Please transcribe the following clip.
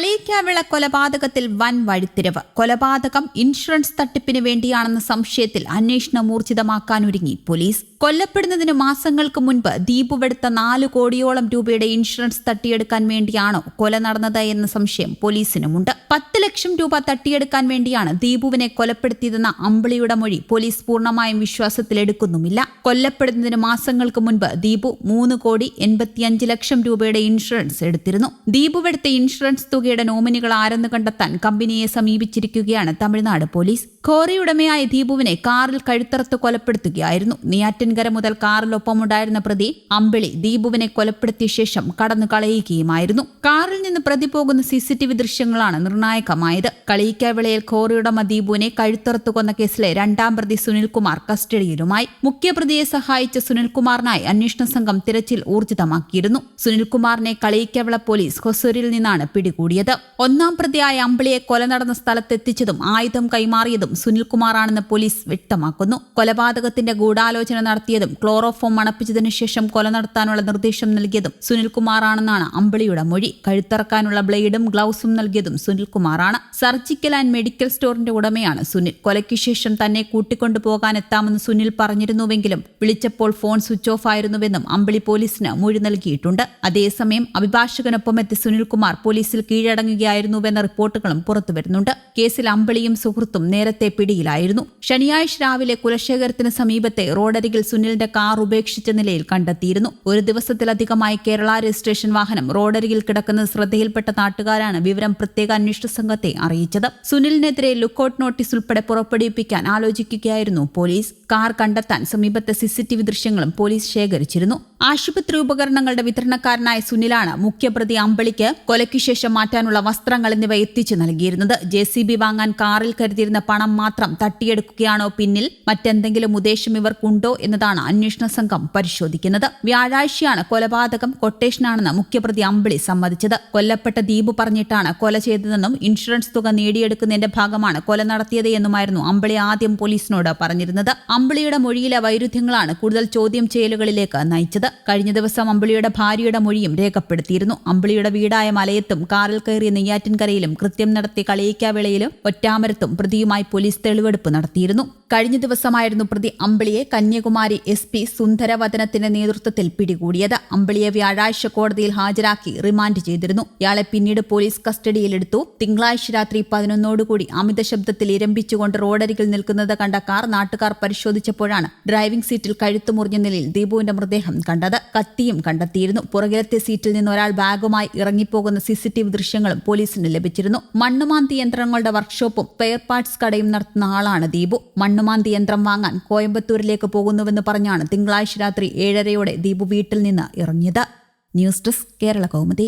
കളിയിക്കാവിള കൊലപാതകത്തിൽ വൻ വഴിത്തിരിവ്. കൊലപാതകം ഇൻഷുറൻസ് തട്ടിപ്പിന് വേണ്ടിയാണെന്ന സംശയത്തിൽ അന്വേഷണം ഊർജിതമാക്കാനൊരുങ്ങി പോലീസ്. കൊല്ലപ്പെടുന്നതിന് മാസങ്ങൾക്ക് മുൻപ് ദീപുവെടുത്ത നാല് കോടിയോളം രൂപയുടെ ഇൻഷുറൻസ് തട്ടിയെടുക്കാൻ വേണ്ടിയാണോ കൊല നടന്നത് എന്ന സംശയം പോലീസിനുമുണ്ട്. പത്ത് ലക്ഷം രൂപ തട്ടിയെടുക്കാൻ വേണ്ടിയാണ് ദീപുവിനെ കൊലപ്പെടുത്തിയതെന്ന അമ്പിളിയുടെ മൊഴി പോലീസ് പൂർണമായും വിശ്വാസത്തിലെടുക്കുന്നുമില്ല. കൊല്ലപ്പെടുന്നതിന് മാസങ്ങൾക്ക് മുൻപ് ദീപു മൂന്ന് കോടി എൺപത്തിയഞ്ച് ലക്ഷം രൂപയുടെ ഇൻഷുറൻസ് എടുത്തിരുന്നു. ദീപുവെടുത്ത ഇൻഷുറൻസ് തുകയുടെ നോമിനികൾ ആരെന്ന് കണ്ടെത്താൻ കമ്പനിയെ സമീപിച്ചിരിക്കുകയാണ് തമിഴ്നാട് പോലീസ്. ഖോറി ദീപുവിനെ കാറിൽ കഴുത്തറത്ത് കൊലപ്പെടുത്തുകയായിരുന്നു. നെയ്യാറ്റിൻകര മുതൽ കാറിലൊപ്പമുണ്ടായിരുന്ന പ്രതി അമ്പിളി ദീപുവിനെ കൊലപ്പെടുത്തിയ ശേഷം കടന്നു കളയുകയുമായിരുന്നു. കാറിൽ നിന്ന് പ്രതി പോകുന്ന സിസിടിവി ദൃശ്യങ്ങളാണ് നിർണായകമായത്. കളിയിക്കാവിളയിൽ ഖോറിയുടമ ദീപുവിനെ കഴുത്തറത്ത് കൊന്ന കേസിലെ രണ്ടാം പ്രതി സുനിൽകുമാർ കസ്റ്റഡിയിലുമായി. മുഖ്യപ്രതിയെ സഹായിച്ച സുനിൽകുമാറിനായി അന്വേഷണ സംഘം തിരച്ചിൽ ഊർജിതമാക്കിയിരുന്നു. സുനിൽകുമാറിനെ കളിയിക്കവിള പോലീസ് ഹൊസൂരിൽ നിന്നാണ് പിടികൂടിയത്. ഒന്നാം പ്രതിയായ അമ്പിളിയെ കൊല നടന്ന സ്ഥലത്തെത്തിച്ചതും ആയുധം കൈമാറിയതും സുനിൽകുമാറാണെന്ന് പോലീസ് വ്യക്തമാക്കുന്നു. കൊലപാതകത്തിന്റെ ഗൂഢാലോചന നടത്തിയതും ക്ലോറോഫോം മണപ്പിച്ചതിനു ശേഷം കൊല നടത്താനുള്ള നിർദ്ദേശം നൽകിയതും സുനിൽകുമാറാണെന്നാണ് അമ്പിളിയുടെ മൊഴി. കഴുത്തറക്കാനുള്ള ബ്ലേഡും ഗ്ലൗസും നൽകിയതും സുനിൽകുമാറാണ്. സർജിക്കൽ ആൻഡ് മെഡിക്കൽ സ്റ്റോറിന്റെ ഉടമയാണ് സുനിൽ. കൊലയ്ക്ക് ശേഷം തന്നെ കൂട്ടിക്കൊണ്ടു പോകാൻ എത്താമെന്ന് സുനിൽ പറഞ്ഞിരുന്നുവെങ്കിലും വിളിച്ചപ്പോൾ ഫോൺ സ്വിച്ച് ഓഫ് ആയിരുന്നുവെന്നും അമ്പിളി പോലീസിന് മൊഴി നൽകിയിട്ടുണ്ട്. അതേസമയം അഭിഭാഷകനൊപ്പം എത്തി സുനിൽകുമാർ പോലീസിൽ കീഴടങ്ങുകയായിരുന്നുവെന്ന റിപ്പോർട്ടുകളും പുറത്തുവരുന്നുണ്ട് കേസിൽ അമ്പിളിയും സുഹൃത്തും നേരത്തെ പിടിയിലായിരുന്നു. ശനിയാഴ്ച രാവിലെ കുലശേഖരത്തിന് സമീപത്തെ റോഡരികിൽ സുനിലിന്റെ കാർ ഉപേക്ഷിച്ച നിലയിൽ കണ്ടെത്തിയിരുന്നു. ഒരു ദിവസത്തിലധികമായി കേരള രജിസ്ട്രേഷൻ വാഹനം റോഡരികിൽ കിടക്കുന്നത് ശ്രദ്ധയിൽപ്പെട്ട നാട്ടുകാരാണ് വിവരം പ്രത്യേക അന്വേഷണ സംഘത്തെ അറിയിച്ചത്. സുനിലിനെതിരെ ലുക്കൌട്ട് നോട്ടീസ് ഉൾപ്പെടെ പുറപ്പെടുവിപ്പിക്കാൻ ആലോചിക്കുകയായിരുന്നു പോലീസ്. കാർ കണ്ടെത്താൻ സമീപത്തെ സിസിടിവി ദൃശ്യങ്ങളും പോലീസ് ശേഖരിച്ചിരുന്നു. ആശുപത്രി ഉപകരണങ്ങളുടെ വിതരണക്കാരനായ സുനിലാണ് മുഖ്യപ്രതി അമ്പളിക്ക് കൊലയ്ക്ക് ശേഷം മാറ്റാനുള്ള വസ്ത്രങ്ങൾ എന്നിവ എത്തിച്ചു നൽകിയിരുന്നത്. ജെ സി ബി വാങ്ങാൻ കാറിൽ കരുതിയിരുന്ന പണം മാത്രം തട്ടിയെടുക്കുകയാണോ പിന്നിൽ? മറ്റെന്തെങ്കിലും ഉദ്ദേശം ഇവർക്കുണ്ടോ എന്നതാണ് അന്വേഷണ സംഘം പരിശോധിക്കുന്നത്. വ്യാഴാഴ്ചയാണ് കൊലപാതകം കൊട്ടേഷനാണെന്ന് മുഖ്യപ്രതി അമ്പിളി സമ്മതിച്ചത്. കൊല്ലപ്പെട്ട ദീപു പറഞ്ഞിട്ടാണ് കൊല ചെയ്തതെന്നും ഇൻഷുറൻസ് തുക നേടിയെടുക്കുന്നതിന്റെ ഭാഗമാണ് കൊല നടത്തിയത് എന്നുമായിരുന്നു അമ്പിളി ആദ്യം പോലീസിനോട് പറഞ്ഞിരുന്നത്. അമ്പിളിയുടെ മൊഴിയിലെ വൈരുദ്ധ്യങ്ങളാണ് കൂടുതൽ ചോദ്യം ചെയ്യലുകളിലേക്ക് നയിച്ചത്. കഴിഞ്ഞ ദിവസം അമ്പിളിയുടെ ഭാര്യയുടെ മൊഴിയും രേഖപ്പെടുത്തിയിരുന്നു. അമ്പിളിയുടെ വീടായ മലയത്തും കാറിൽ കയറിയ നെയ്യാറ്റിൻകരയിലും കൃത്യം നടത്തി കളിയിക്കാവേളയിലും ഒറ്റാമരത്തും പ്രതിയുമായി പോലീസ് തെളിവെടുപ്പ് നടത്തിയിരുന്നു കഴിഞ്ഞ ദിവസമായിരുന്നു പ്രതി അമ്പിളിയെ കന്യാകുമാരി എസ് പി സുന്ദരവദനത്തിന്റെ നേതൃത്വത്തിൽ പിടികൂടിയത്. അമ്പിളിയെ വ്യാഴാഴ്ച കോടതിയിൽ ഹാജരാക്കി റിമാൻഡ് ചെയ്തിരുന്നു. ഇയാളെ പിന്നീട് പോലീസ് കസ്റ്റഡിയിലെടുത്തു. തിങ്കളാഴ്ച രാത്രി പതിനൊന്നോടുകൂടി അമിത ശബ്ദത്തിൽ ഇരമ്പിച്ചുകൊണ്ട് റോഡരികിൽ നിൽക്കുന്നത് കണ്ട കാർ നാട്ടുകാർ പരിശോധിച്ചപ്പോഴാണ് ഡ്രൈവിംഗ് സീറ്റിൽ കഴുത്തു മുറിഞ്ഞ നിലയിൽ ദീപുവിന്റെ മൃതദേഹം കണ്ടത്. കത്തിയും കണ്ടെത്തിയിരുന്നു. പുറകിലത്തെ സീറ്റിൽ നിന്ന് ഒരാൾ ബാഗുമായി ഇറങ്ങിപ്പോകുന്ന സിസിടിവി ദൃശ്യങ്ങളും പോലീസിന് ലഭിച്ചിരുന്നു. മണ്ണുമാന്തി യന്ത്രങ്ങളുടെ വർക്ക്ഷോപ്പും സ്പെയർ പാർട്സ് കടയും നടത്തുന്ന ആളാണ് ദീപു. മണ്ണുമാന്തി യന്ത്രം വാങ്ങാൻ കോയമ്പത്തൂരിലേക്ക് പോകുന്നുവെന്ന് പറഞ്ഞാണ് തിങ്കളാഴ്ച രാത്രി ഏഴരയോടെ ദീപു വീട്ടിൽ നിന്ന് ഇറങ്ങിയത്. News desk Kerala Kaumudi.